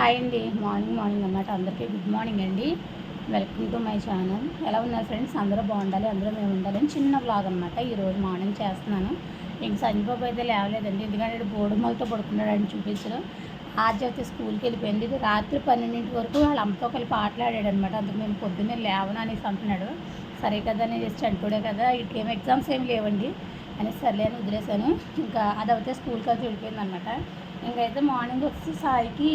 Hi అండి. Morning morning అన్నమాట. అందరికీ గుడ్ మార్నింగ్ అండి. Welcome to my channel. ఎలా ఉన్నారు ఫ్రెండ్స్? అందరూ బాగుండాలి అందరూ మేము ఉండాలి చిన్న బ్లాగ్ అనమాట ఈరోజు మార్నింగ్ చేస్తున్నాను. ఇంక సంజీబాబు అయితే లేవలేదండి. ఎందుకంటే బోడుమలతో పడుకున్నాడు అని చూపించడం ఆర్జ స్కూల్కి వెళ్ళిపోయింది. ఇది రాత్రి పన్నెండింటి వరకు వాళ్ళ అమ్మతో కలిపి ఆటలాడాడు అనమాట అందుకు మేము పొద్దున్నే లేవను అనేసి అంటున్నాడు. సరే కదా నేను జస్ట్ అంటుడే కదా. ఇటుకేం ఎగ్జామ్స్ ఏమి లేవండి అని సర్లే అని వదిలేశాను. ఇంకా అది అయితే స్కూల్కి అయితే వెళ్ళిపోయింది అనమాట ఇంకైతే మార్నింగ్ వచ్చి సాయికి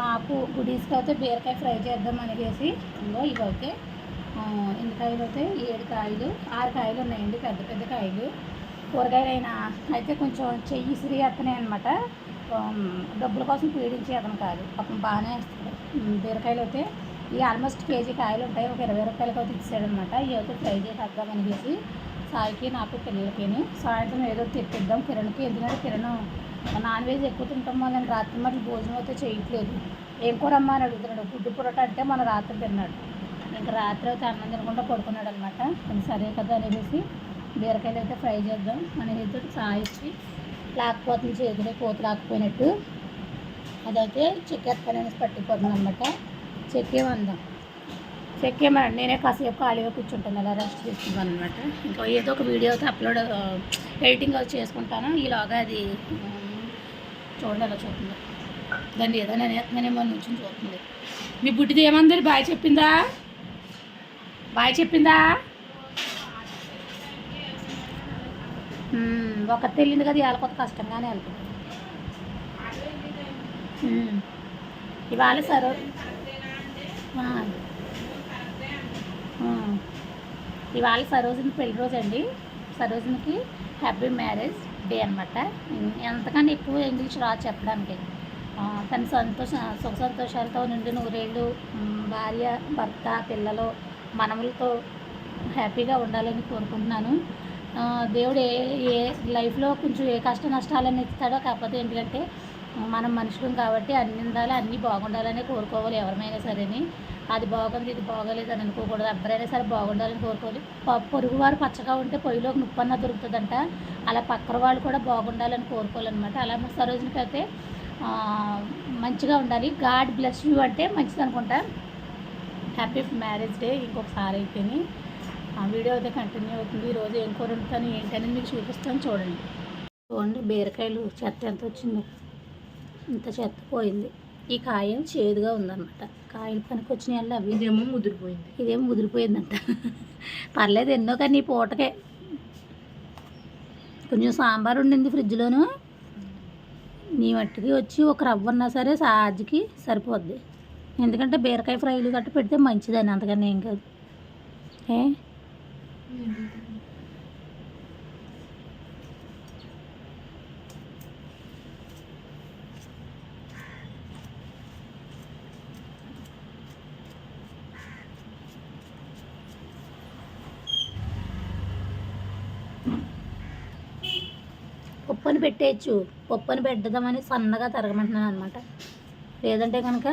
నాకు గుడీస్కి అయితే బీరకాయ ఫ్రై చేద్దాం అనేసి ఇంకో ఇవి అయితే ఆ, ఎన్ని కాయలు అయితే ఏడు కాయలు ఆరు కాయలు ఉన్నాయండి పెద్ద పెద్ద కాయలు. కూరగాయలు అయినా అయితే కొంచెం చెయ్యి ఇసిరి అతనే అనమాట డబ్బుల కోసం పీడించే అతను కాదు పాపం బాగానే వేస్తాడు. బీరకాయలు అయితే ఈ ఆల్మోస్ట్ కేజీ కాయలు ఉంటాయి ఒక ఇరవై రూపాయలకి అయితే ఇచ్చాడనమాట ఇవి అయితే ఫ్రై చేసేద్దాం అనేసి సాయికి నాకు పిల్లలకి సాయంత్రం ఏదో తెప్పిద్దాం. కిరణ్కి ఎందుకంటే కిరణ్ నాన్ వెజ్ ఎక్కువ తింటాం వల్ల రాత్రి మరి భోజనం అయితే చేయట్లేదు. ఏం కూర అమ్మ అని అడుగుతున్నాడు. గుడ్డు పొరట అంటే మన రాత్రి తిన్నాడు. ఇంకా రాత్రి అయితే అన్నం తినకుండా పడుకున్నాడు అనమాట సరే కదా అనేసి బీరకాయలు అయితే ఫ్రై చేద్దాం అనేది సాయిచ్చి లేకపోతుంది చేతులే కోత లేకపోయినట్టు అదైతే చెక్కేస్తాను అనేసి పట్టిపోతుంది అనమాట చెక్కేమందాం చెక్కేమనండి నేనే కాసేపు ఖాళీగా కూర్చుంటాను. అలా రెస్ట్ తీసుకుంటాను అనమాట ఇంకా ఏదో ఒక వీడియో అయితే అప్లోడ్ ఎడిటింగ్ అది చేసుకుంటాను. ఈలోగా అది చూడండి అలా చూస్తుంది. దాన్ని ఏదో నేనేమో నుంచి చూస్తుంది. మీ బుడ్డిది ఏమందరి బాయ్ చెప్పిందా? బాయ్ చెప్పిందా? ఒక తెలియదు కదా ఇవాళ కొత్త కష్టంగానే వెళ్తుంది ఇవాళ సరే? ఇవాళ సరోజిని పెళ్ళి రోజు అండి. సరోజినికి హ్యాపీ మ్యారేజ్. డే అనమాట ఎంతకన్నా ఎక్కువ ఇంగ్లీష్ రాదు చెప్పడానికి. తన సంతోష సుఖ సంతోషాలతో నిండి నూరేళ్ళు భార్య భర్త పిల్లలు మనములతో హ్యాపీగా ఉండాలని కోరుకుంటున్నాను. దేవుడు ఏ ఏ లైఫ్లో కొంచెం ఏ కష్ట నష్టాలని ఇస్తాడో కాకపోతే ఏంటంటే మనం మనుషులం కాబట్టి అన్ని ఉండాలి అన్నీ బాగుండాలని కోరుకోవాలి ఎవరిమైనా సరేని. అది బాగుంది ఇది బాగోలేదు అని అనుకోకూడదు. ఎవరైనా సరే బాగుండాలని కోరుకోవాలి. ప- పొరుగువారు పచ్చగా ఉంటే పొయ్యిలోకి నుప్పన్న దొరుకుతుందంట. అలా పక్కన వాళ్ళు కూడా బాగుండాలని కోరుకోవాలన్నమాట. అలా మా సరోజునికి అయితే మంచిగా ఉండాలి. గాడ్ బ్లెస్ యూ అంటే మంచిది అనుకుంటా హ్యాపీ మ్యారేజ్ డే ఇంకొకసారి అయిపోయి ఆ వీడియో అయితే కంటిన్యూ అవుతుంది. ఈరోజు ఏం కూర ఉంటాను ఏంటని మీకు చూపిస్తాను చూడండి. చూడండి బీరకాయలు చెత్త ఎంత వచ్చిందో. ఇంత చెత్త పోయింది. ఈ కాయ చేదుగా ఉందన్నమాట. కాయలు పనికి వచ్చినాయి అవి. ఇదేమో ముదిరిపోయింది. ఇదేం ముదిరిపోయిందంట. పర్లేదు ఎన్నో కానీ ఈ పూటకే. కొంచెం సాంబార్ ఉండింది ఫ్రిడ్జ్లోను. నీ మట్టికి వచ్చి ఒక రవ్వ ఉన్నా సరే సాజ్కి సరిపోద్ది. ఎందుకంటే బీరకాయ ఫ్రైలు గట్ట పెడితే మంచిదని అంతకన్నా ఏం కాదు. ఏ? పప్పుని పెట్టేయచ్చు. పప్పుని పెట్టదామని సన్నగా తరగమంటున్నాను అనమాట లేదంటే కనుక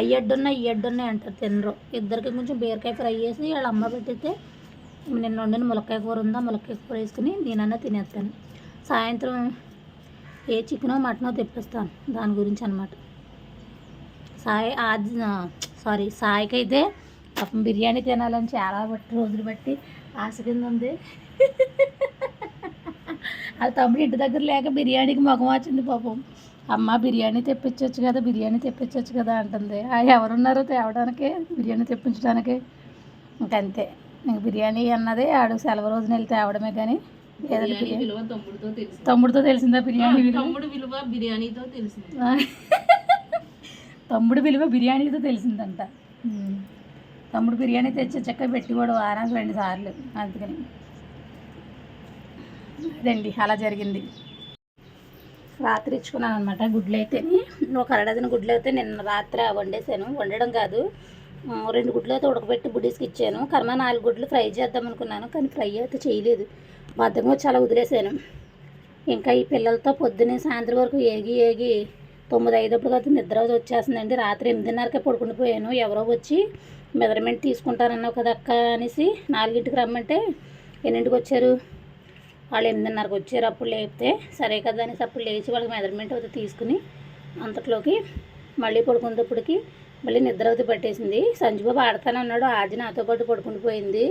అయ్యడ్డున్నాయి ఇయ్యడ్డున్నాయి అంటారు తినరు. ఇద్దరికి కొంచెం బీరకాయ ఫ్రై చేసి వాళ్ళ అమ్మ పెట్టితే నిన్న వండిన ములక్కాయ కూర ఉందా? ములక్కాయ కూర వేసుకుని నేనన్నా తినేస్తాను. సాయంత్రం ఏ చికెనో మటనో తెప్పిస్తాను దాని గురించి అనమాట సాయి ఆది సారీ సాయికి అయితే బిర్యానీ తినాలని చాలా బట్టి రోజులు బట్టి ఆశ కింద ఉంది. వాళ్ళ తమ్ముడు ఇంటి దగ్గర లేక బిర్యానీకి మొగం వచ్చింది పాపం. అమ్మ బిర్యానీ తెప్పించవచ్చు కదా బిర్యానీ తెప్పించవచ్చు కదా అంటుంది. ఆ ఎవరున్నారో తేవడానికి బిర్యానీ తెప్పించడానికి. ఇంకంతే. ఇంక బిర్యానీ అన్నది ఆడు సెలవు రోజున వెళ్ళి తేవడమే కానీ తమ్ముడితో తెలిసింది. బిర్యానీ తమ్ముడు విలువ బిర్యానీతో తెలిసింది. తమ్ముడు విలువ బిర్యానీతో తెలిసిందంట. తమ్ముడు బిర్యానీ తెచ్చి చక్కగా పెట్టి కూడా వారానికి రెండు సార్లు అందుకని. రండి అలా జరిగింది. రాత్రి ఇచ్చుకున్నాను అనమాట గుడ్లు అయితేని ఒక అరడజన గుడ్లు అయితే నిన్న రాత్రి వండేసాను వండడం కాదు. రెండు గుడ్లు అయితే ఉడకబెట్టి బుడ్డీస్కి ఇచ్చాను. కర్మ నాలుగు గుడ్లు ఫ్రై చేద్దాం అనుకున్నాను కానీ ఫ్రై అయితే చేయలేదు. బద్దం చాలా అలా వదిలేసాను ఇంకా ఈ పిల్లలతో పొద్దున్నే సాయంత్రం వరకు ఏగి ఏగి తొమ్మిది ఐదప్పుడు కదా నిద్ర వచ్చేస్తుందండి. రాత్రి ఎనిమిదిన్నరకే పడుకుని పోయాను. ఎవరో వచ్చి మెజర్మెంట్ తీసుకుంటారన్నావు కదా అక్క అనేసి నాలుగింటికి రమ్మంటే ఎన్నింటికి వచ్చారు? వాళ్ళు ఎనిమిదిన్నరకు వచ్చారు అప్పుడు లేపితే సరే కదా అనేసి అప్పుడు లేచి వాళ్ళకి మెజర్మెంట్ అయితే తీసుకుని అంతట్లోకి మళ్ళీ పడుకునేటప్పటికి మళ్ళీ నిద్రవతి పట్టేసింది. సంజుబాబు ఆడతానే ఉన్నాడు. ఆది నాతో పాటు పడుకుని పోయింది.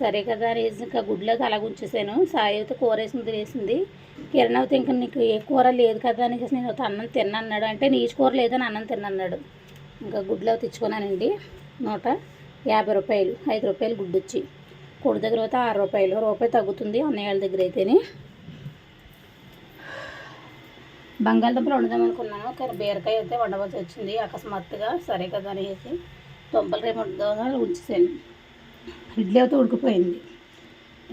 సరే కదా అనేసి ఇంకా గుడ్లోకి అలాగ ఉంచేసాను. సాయి అయితే కూర వేసింది తినేసింది కిరణ్ అయితే ఇంకా నీకు ఏ కూర లేదు కదా అనేసి నేను అన్నం తిన్నా అన్నాడు అంటే నీచు కూర లేదని అన్నం తిన్నా అన్నాడు ఇంకా గుడ్లో తెచ్చుకున్నానండి. నూట యాభై రూపాయలు ఐదు రూపాయలు గుడ్డు వచ్చి కూడి దగ్గర అయితే ఆరు రూపాయలు రూపాయి తగ్గుతుంది అన్నయ్య దగ్గర అయితేనే. బంగాళదుంపలు వండుదాం అనుకున్నాను కానీ బీరకాయ అయితే వండవలసి వచ్చింది అకస్మాత్తుగా సరే కదా అనేసి దుంపలు రేపు వండుదామని ఉంచేసాను. ఇడ్లీ అయితే ఉడికిపోయింది.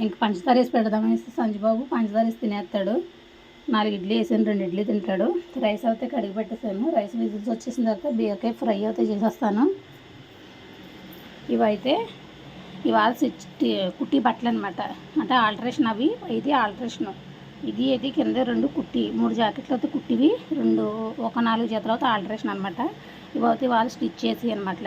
ఇంక పంచదార వేసి పెడదామనేసి సంజుబాబు పంచదార వేసి తినేస్తాడు. నాలుగు ఇడ్లీ వేసాను రెండు ఇడ్లీ తింటాడు. రైస్ అయితే కడిగి పెట్టేసాను రైస్ విజిల్స్ వచ్చేసిన తర్వాత బీరకాయ ఫ్రై అయితే చేసేస్తాను. ఇవైతే ఇవాళ స్టిచ్ కుట్టి బట్టలు అనమాట అంటే ఆల్టరేషన్ అవి ఇది ఆల్టరేషన్. ఇది ఇది కింద రెండు కుట్టి మూడు జాకెట్లు అయితే కుట్టివి రెండు ఒక నాలుగు జతలు అయితే ఆల్టరేషన్ అనమాట ఇవి వాళ్ళు స్టిచ్ చేసి అనమాట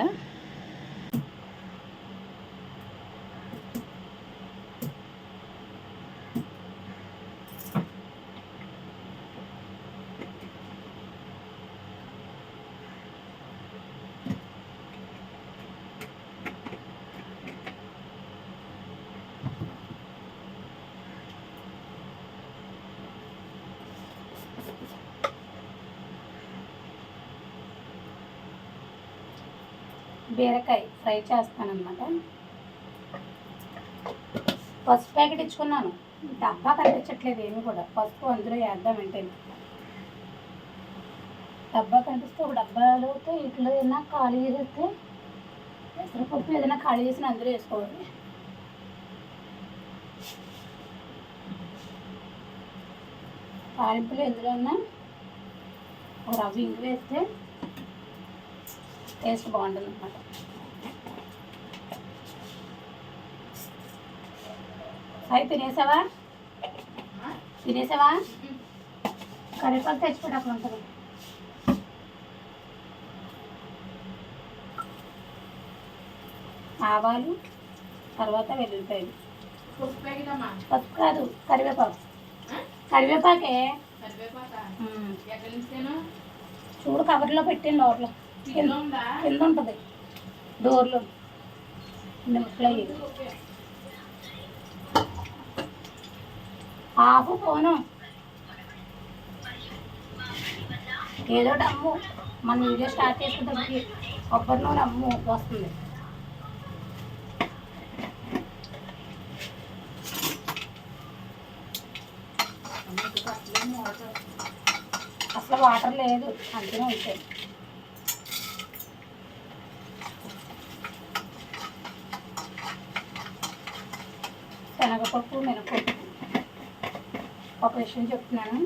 బీరకాయ ఫ్రై చేస్తానమాట పసుపు ప్యాకెట్ ఇచ్చుకున్నాను. డబ్బా కనిపించట్లేదు ఏమి కూడా. పసుపు అందులో వేద్దామంటే డబ్బా కనిపిస్తే ఒక డబ్బాలో అయితే ఇట్లా ఏదైనా ఖాళీ చేస్తే పెసరపప్పు ఏదైనా ఖాళీ చేసిన అందులో వేసుకోవాలి. తాలింపులు ఎందులో ఉన్నా? ఒక రవ్వ ఇంగు వేస్తే టేస్ట్ బాగుంటుంది అనమాట సాయి తినేసావా? తినేసావా? కరివేపాకు తెచ్చిపెట్టి అక్కడ ఉంటుంది ఆవాలు తర్వాత వెల్లుల్లిపాయలు. పసుపు కాదు కరివేపాకు? కరివేపాకే? చూడు కవర్లో పెట్టాను లోపల కింద ఉంటుంది. డోర్లో. ముక్కలు ఆపు పోను. ఏదో డమ్ము మన వీడియో స్టార్ట్ చేసుకుంటే కొబ్బరి నూనె అమ్ము వస్తుంది. అసలు వాటర్ లేదు అంతనే ఉంటాయి శనగపప్పు మినపప్పు ఒక విషయం చెప్తున్నాను.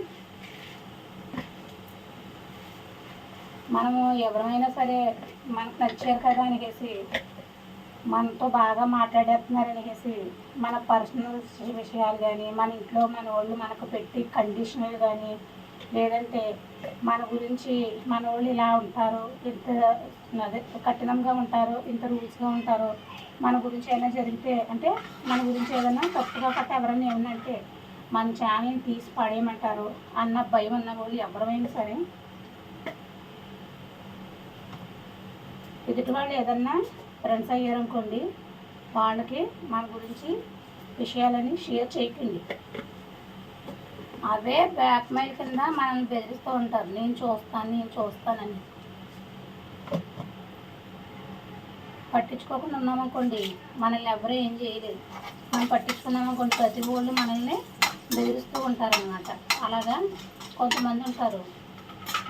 మనము ఎవరైనా సరే మనకు నచ్చారు కదా అనేసి మనతో బాగా మాట్లాడేస్తున్నారు అనేసి మన పర్సనల్ విషయాలు కానీ మన ఇంట్లో మన వాళ్ళు మనకు పెట్టి కండిషనల్ కానీ లేదంటే మన గురించి మన వాళ్ళు ఇలా ఉంటారు ఇంత అదే కఠినంగా ఉంటారు ఇంత రూల్స్గా ఉంటారు. మన గురించి ఏమైనా జరిగితే అంటే మన గురించి ఏదైనా తప్పుగా పట్ట ఎవరైనా ఏమైనా అంటే మన ఛానల్ని తీసి పడేయమంటారు అన్న భయం ఉన్న వాళ్ళు ఎవరైనా సరే. ఎదుటి వాళ్ళు ఏదన్నా ఫ్రెండ్స్ అయ్యారనుకోండి వాళ్ళకి మన గురించి విషయాలని షేర్ చేయకండి అవే బ్యాక్ మెయిల్ కింద మనల్ని బెదిరిస్తూ ఉంటారు. నేను చూస్తాను నేను చూస్తానని. పట్టించుకోకుండా ఉన్నామనుకోండి మనల్ని ఎవరు ఏం చేయలేదు. మనం పట్టించుకున్నామనుకోండి ప్రతి వాళ్ళు మనల్ని బెదిరిస్తూ ఉంటారనమాట అలాగా కొంతమంది ఉంటారు.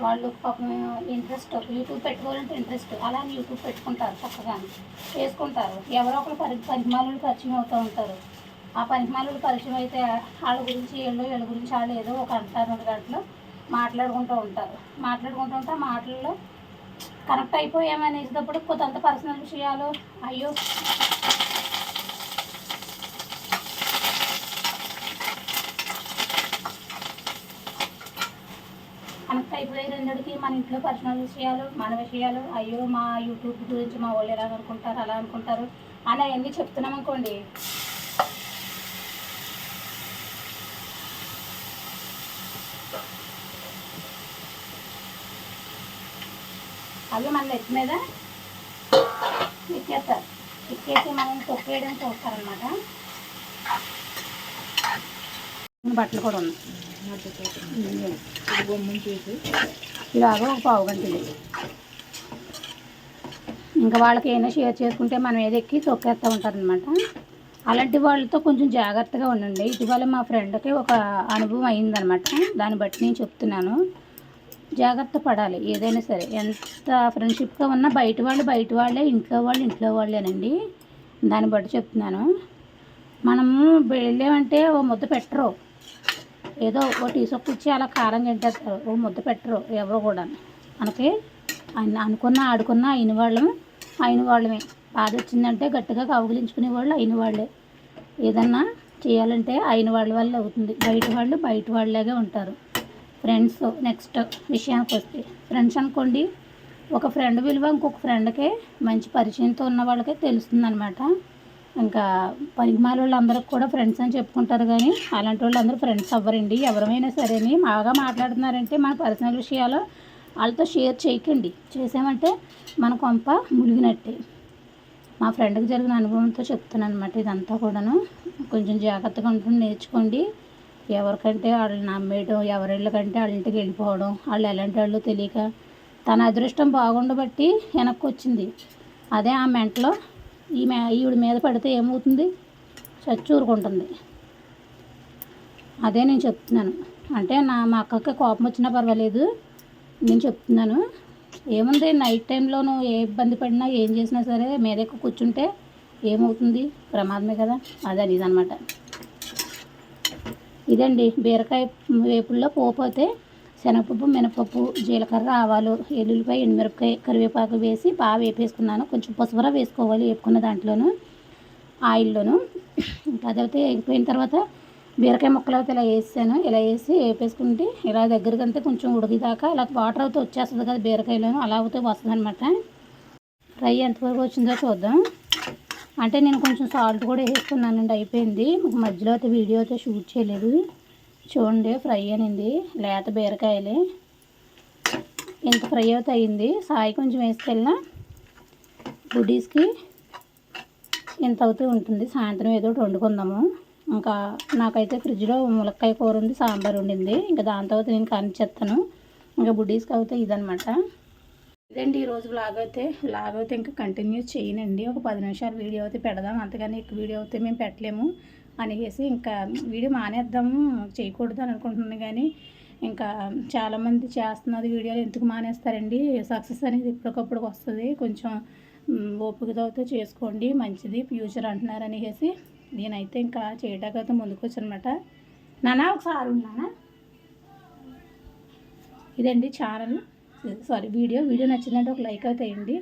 వాళ్ళు పాపం ఇంట్రెస్ట్ యూట్యూబ్ పెట్టుకోవాలంటే ఇంట్రెస్ట్. అలా యూట్యూబ్ పెట్టుకుంటారు చక్కగా చేసుకుంటారు. ఎవరో ఒకరు పరి పరిమాణాలు పరిచయం అవుతూ ఉంటారు. ఆ పనికిమాలు పరిచయం అయితే వాళ్ళ గురించి వీళ్ళు వీళ్ళ గురించి వాళ్ళు ఏదో ఒక అంటారు రెండు గంటలు మాట్లాడుకుంటూ ఉంటారు. మాట్లాడుకుంటూ ఉంటే మాటల్లో కనెక్ట్ అయిపోయామనేటప్పుడు కొంత పర్సనల్ విషయాలు అయ్యో. కనెక్ట్ అయిపోయే రెండుకి మన ఇంట్లో పర్సనల్ విషయాలు మన విషయాలు అయ్యో మా యూట్యూబ్ గురించి మా వాళ్ళు ఎలా అనుకుంటారు అలా అనుకుంటారు అని అవన్నీ చెప్తున్నాం అనుకోండి. అవి మన నెత్తి మీద ఎక్కేస్తారు. ఎక్కేసి మనం తొక్కేయడం చూస్తారనమాట బట్టలు కూడా ఉన్నాయి. ఇలాగ ఒక పావు గంట ఇంకా వాళ్ళకి ఏమైనా షేర్ చేసుకుంటే మనం ఏది ఎక్కి తొక్కేస్తూ ఉంటారనమాట అలాంటి వాళ్ళతో కొంచెం జాగ్రత్తగా ఉండండి. ఇటీవల మా ఫ్రెండ్కి ఒక అనుభవం అయిందనమాట దాన్ని బట్టి నేను చెప్తున్నాను. జాగ్రత్త పడాలి. ఏదైనా సరే. ఎంత ఫ్రెండ్షిప్గా ఉన్నా బయట వాళ్ళు బయట వాళ్ళే ఇంట్లో వాళ్ళు ఇంట్లో వాళ్ళేనండి. దాన్ని బట్టి చెప్తున్నాను. మనము వెళ్ళామంటే ఓ ముద్ద పెట్టరు. ఏదో ఓ టీ సొప్పు ఇచ్చి అలా కారం తింటేస్తారు. ఓ ముద్ద పెట్టరు ఎవరు కూడా మనకి అనుకున్న ఆడుకున్న అయిన వాళ్ళం అయిన వాళ్ళమే. బాధ వచ్చిందంటే గట్టిగా కౌగిలించుకునే వాళ్ళు అయిన వాళ్ళే. ఏదన్నా చేయాలంటే అయిన వాళ్ళ వల్ల అవుతుంది. బయట వాళ్ళు బయట వాళ్ళలాగే ఉంటారు. ఫ్రెండ్స్ నెక్స్ట్ విషయానికి వస్తే ఫ్రెండ్స్ అనుకోండి ఒక ఫ్రెండ్ విలువ ఇంకొక ఫ్రెండ్కే మంచి పరిచయంతో ఉన్న వాళ్ళకే తెలుస్తుంది అనమాట ఇంకా పనికిమాల వాళ్ళందరికి కూడా ఫ్రెండ్స్ అని చెప్పుకుంటారు కానీ అలాంటి వాళ్ళందరూ ఫ్రెండ్స్ అవ్వరండి. సరే సరేని బాగా మాట్లాడుతున్నారంటే మన పర్సనల్ విషయాలు వాళ్ళతో షేర్ చేయకండి. చేసామంటే మన కొంప ములిగినట్టే మా ఫ్రెండ్కి జరిగిన అనుభవంతో చెప్తున్నాను అనమాట ఇదంతా కూడాను. కొంచెం జాగ్రత్తగా ఉంటుంది నేర్చుకోండి. ఎవరికంటే వాళ్ళని నమ్మేయడం ఎవరిళ్ళకంటే వాళ్ళ ఇంటికి వెళ్ళిపోవడం వాళ్ళు ఎలాంటి వాళ్ళు తెలియక తన అదృష్టం బాగుండబట్టి వెనక్కి వచ్చింది. అదే ఆ మెంటలో ఈ మే ఈవిడ మీద పడితే ఏమవుతుంది? చచ్చూరుకుంటుంది అదే నేను చెప్తున్నాను. అంటే నా మా అక్కకి కోపం వచ్చినా పర్వాలేదు. నేను చెప్తున్నాను ఏముంది నైట్ టైంలోను ఏ ఇబ్బంది పడినా ఏం చేసినా సరే మీదెక్కి కూర్చుంటే ఏమవుతుంది? ప్రమాదమే కదా. అదే ఇదనమాట ఇదండి బీరకాయ వేపుల్లో పోపు అయితే శనగపప్పు మినపప్పు జీలకర్ర ఆవాలు ఎల్లుల్లిపాయ ఎండుమిరపకాయ కరివేపాకు వేసి బాగా వేపేసుకున్నాను. కొంచెం పసుపుర వేసుకోవాలి వేపుకున్న దాంట్లోను ఆయిల్లోను. ఇంకా అదైతే ఎగిపోయిన తర్వాత బీరకాయ ముక్కలు అయితే ఇలా వేసాను ఇలా వేసి వేపేసుకుంటే ఇలా దగ్గరికి అంతే కొంచెం ఉడికిదాకా ఇలా వాటర్ అయితే వచ్చేస్తుంది కదా బీరకాయలోను అలా అయితే వస్తుంది అనమాట ఫ్రై ఎంతవరకు వచ్చిందో చూద్దాం. అంటే నేను కొంచెం సాల్ట్ కూడా వేసుకున్నానండి అయిపోయింది. మీకు మధ్యలో అయితే వీడియో అయితే షూట్ చేయలేదు. చూడండి ఫ్రై అనింది. లేత బీరకాయలే. ఇంత ఫ్రై అయితే అయింది సాయి కొంచెం వేసుకెళ్ళిన గుడీస్కి ఇంత అవుతూ ఉంటుంది. సాయంత్రం ఏదో ఒకటి వండుకుందాము. ఇంకా నాకైతే ఫ్రిడ్జ్లో ములక్కాయ కూర ఉంది సాంబార్ ఉండింది ఇంకా దాంతో అయితే నేను కానిచ్చేస్తాను. ఇంకా బుడ్డీస్కి అయితే ఇదనమాట ఇదండి ఈరోజు లాగ్ అయితే. లాగ్ అయితే ఇంకా కంటిన్యూ చేయనండి. ఒక పది నిమిషాలు వీడియో అయితే పెడదాం. అంతగాని ఎక్కువ వీడియో అయితే మేము పెట్టలేము అనేసి ఇంకా వీడియో మానేద్దాము చేయకూడదు అని అనుకుంటున్నాను కానీ ఇంకా చాలామంది చేస్తున్నది వీడియోలు ఎందుకు మానేస్తారండి? సక్సెస్ అనేది ఇప్పటికప్పుడు వస్తుంది. కొంచెం ఓపికతో అయితే చేసుకోండి. మంచిది ఫ్యూచర్ అంటున్నారు అనేసి నేనైతే ఇంకా చేయటాకైతే ముందుకు వచ్చానమాట. నానా ఒకసారి ఉన్నానా ఇదండి ఛానల్. సారీ వీడియో వీడియో నచ్చిందంటే ఒక లైక్ అయితే వేయండి.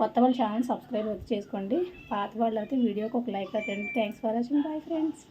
కొత్త వాళ్ళ ఛానల్ సబ్స్క్రైబ్ అయితే చేసుకోండి. పాత వాళ్ళు అయితే వీడియోకి ఒక లైక్ అయితే వేయండి. Thanks for watching bye friends